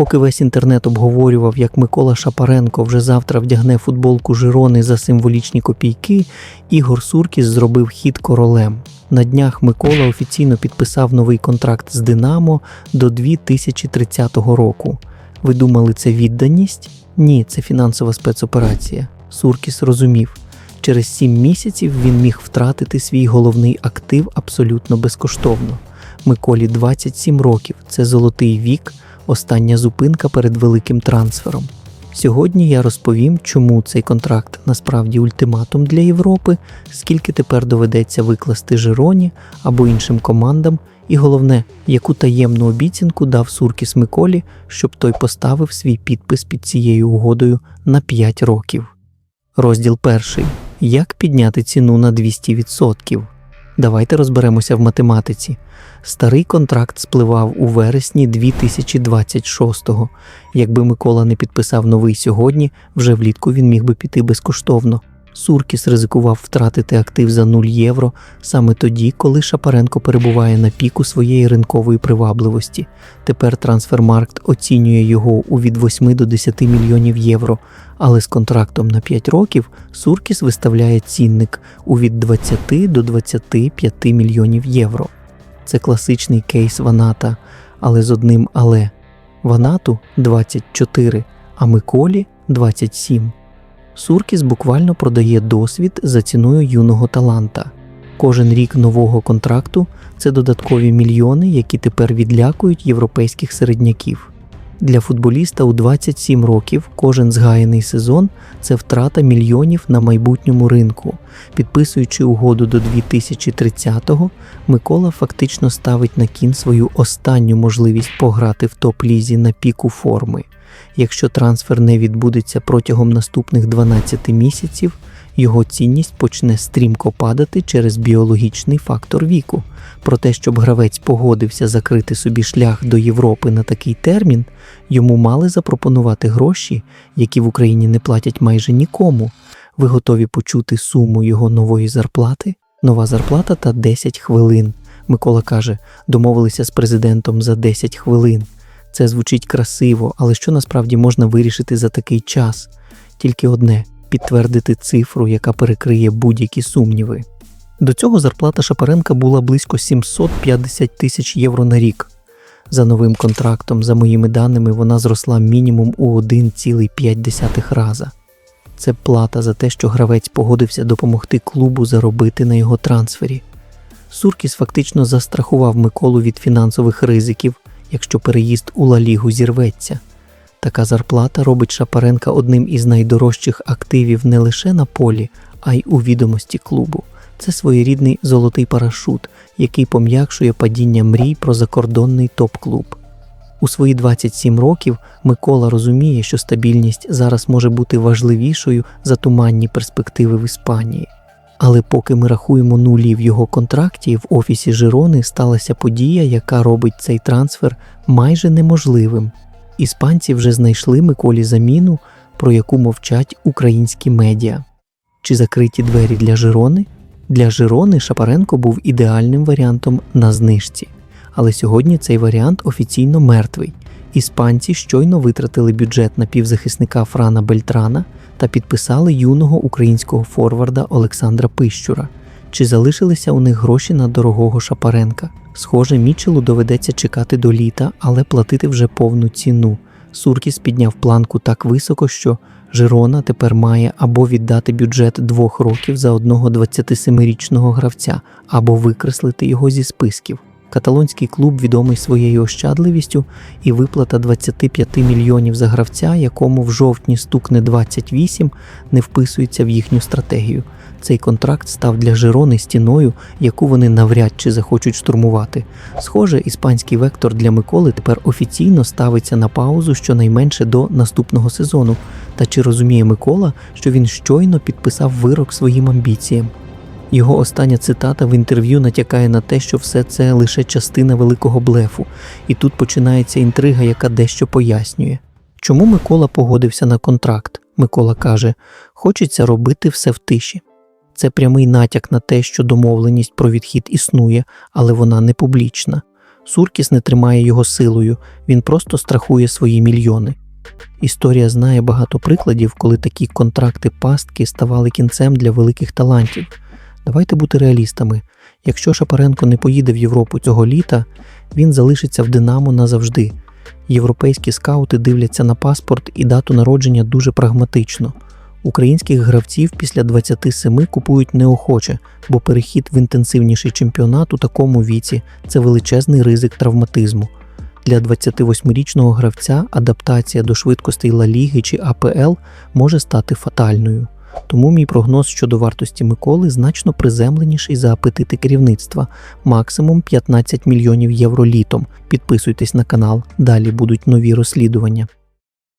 Поки весь інтернет обговорював, як Микола Шапаренко вже завтра вдягне футболку Жирони за символічні копійки, Ігор Суркіс зробив хід королем. На днях Микола офіційно підписав новий контракт з Динамо до 2030 року. Ви думали, це відданість? Ні, це фінансова спецоперація. Суркіс розумів, через сім місяців він міг втратити свій головний актив абсолютно безкоштовно. Миколі 27 років це золотий вік, остання зупинка перед великим трансфером. Сьогодні я розповім, чому цей контракт насправді ультиматум для Європи, скільки тепер доведеться викласти Жироні або іншим командам, і головне, яку таємну обіцянку дав Суркіс Миколі, щоб той поставив свій підпис під цією угодою на 5 років. Розділ перший. Як підняти ціну на 200%? Давайте розберемося в математиці. Старий контракт спливав у вересні 2026-го. Якби Микола не підписав новий сьогодні, вже влітку він міг би піти безкоштовно. Суркіс ризикував втратити актив за 0 євро саме тоді, коли Шапаренко перебуває на піку своєї ринкової привабливості. Тепер трансфермаркт оцінює його у від 8 до 10 мільйонів євро, але з контрактом на 5 років Суркіс виставляє цінник у від 20 до 25 мільйонів євро. Це класичний кейс Ваната, але з одним але. Ванату 24, а Миколі 27. Суркіс буквально продає досвід за ціною юного таланта. Кожен рік нового контракту це додаткові мільйони, які тепер відлякують європейських середняків. Для футболіста у 27 років кожен згаяний сезон це втрата мільйонів на майбутньому ринку. Підписуючи угоду до 2030-го, Микола фактично ставить на кін свою останню можливість пограти в топ-лізі на піку форми. Якщо трансфер не відбудеться протягом наступних 12 місяців, його цінність почне стрімко падати через біологічний фактор віку. Про те, щоб гравець погодився закрити собі шлях до Європи на такий термін, йому мали запропонувати гроші, які в Україні не платять майже нікому. Ви готові почути суму його нової зарплати? Нова зарплата та 10 хвилин. Микола каже, домовилися з президентом за 10 хвилин. Це звучить красиво, але що насправді можна вирішити за такий час? Тільки одне підтвердити цифру, яка перекриє будь-які сумніви. До цього зарплата Шапаренка була близько 750 тисяч євро на рік. За новим контрактом, за моїми даними, вона зросла мінімум у 1,5 раза. Це плата за те, що гравець погодився допомогти клубу заробити на його трансфері. Суркіс фактично застрахував Миколу від фінансових ризиків, якщо переїзд у Ла Лігу зірветься. Така зарплата робить Шапаренка одним із найдорожчих активів не лише на полі, а й у відомості клубу. Це своєрідний золотий парашут, який пом'якшує падіння мрій про закордонний топ-клуб. У свої 27 років Микола розуміє, що стабільність зараз може бути важливішою за туманні перспективи в Іспанії. Але поки ми рахуємо нулі в його контракті, в офісі Жирони сталася подія, яка робить цей трансфер майже неможливим. Іспанці вже знайшли Миколі заміну, про яку мовчать українські медіа. Чи закриті двері для Жирони? Для Жирони Шапаренко був ідеальним варіантом на знижці, але сьогодні цей варіант офіційно мертвий. Іспанці щойно витратили бюджет на півзахисника Франа Бельтрана та підписали юного українського форварда Олександра Пищура. Чи залишилися у них гроші на дорогого Шапаренка? Схоже, Мічелу доведеться чекати до літа, але платити вже повну ціну. Суркіс підняв планку так високо, що Жирона тепер має або віддати бюджет двох років за одного 27-річного гравця, або викреслити його зі списків. Каталонський клуб відомий своєю ощадливістю, і виплата 25 мільйонів за гравця, якому в жовтні стукне 28, не вписується в їхню стратегію. Цей контракт став для Жирони стіною, яку вони навряд чи захочуть штурмувати. Схоже, іспанський вектор для Миколи тепер офіційно ставиться на паузу щонайменше до наступного сезону. Та чи розуміє Микола, що він щойно підписав вирок своїм амбіціям? Його остання цитата в інтерв'ю натякає на те, що все це лише частина великого блефу, і тут починається інтрига, яка дещо пояснює. Чому Микола погодився на контракт? Микола каже, хочеться робити все в тиші. Це прямий натяк на те, що домовленість про відхід існує, але вона не публічна. Суркіс не тримає його силою, він просто страхує свої мільйони. Історія знає багато прикладів, коли такі контракти пастки ставали кінцем для великих талантів. Давайте бути реалістами. Якщо Шапаренко не поїде в Європу цього літа, він залишиться в Динамо назавжди. Європейські скаути дивляться на паспорт і дату народження дуже прагматично. Українських гравців після 27 купують неохоче, бо перехід в інтенсивніший чемпіонат у такому віці це величезний ризик травматизму. Для 28-річного гравця адаптація до швидкостей Ла Ліги чи АПЛ може стати фатальною. Тому мій прогноз щодо вартості Миколи значно приземленіший за апетити керівництва максимум 15 мільйонів євро літом. Підписуйтесь на канал, далі будуть нові розслідування.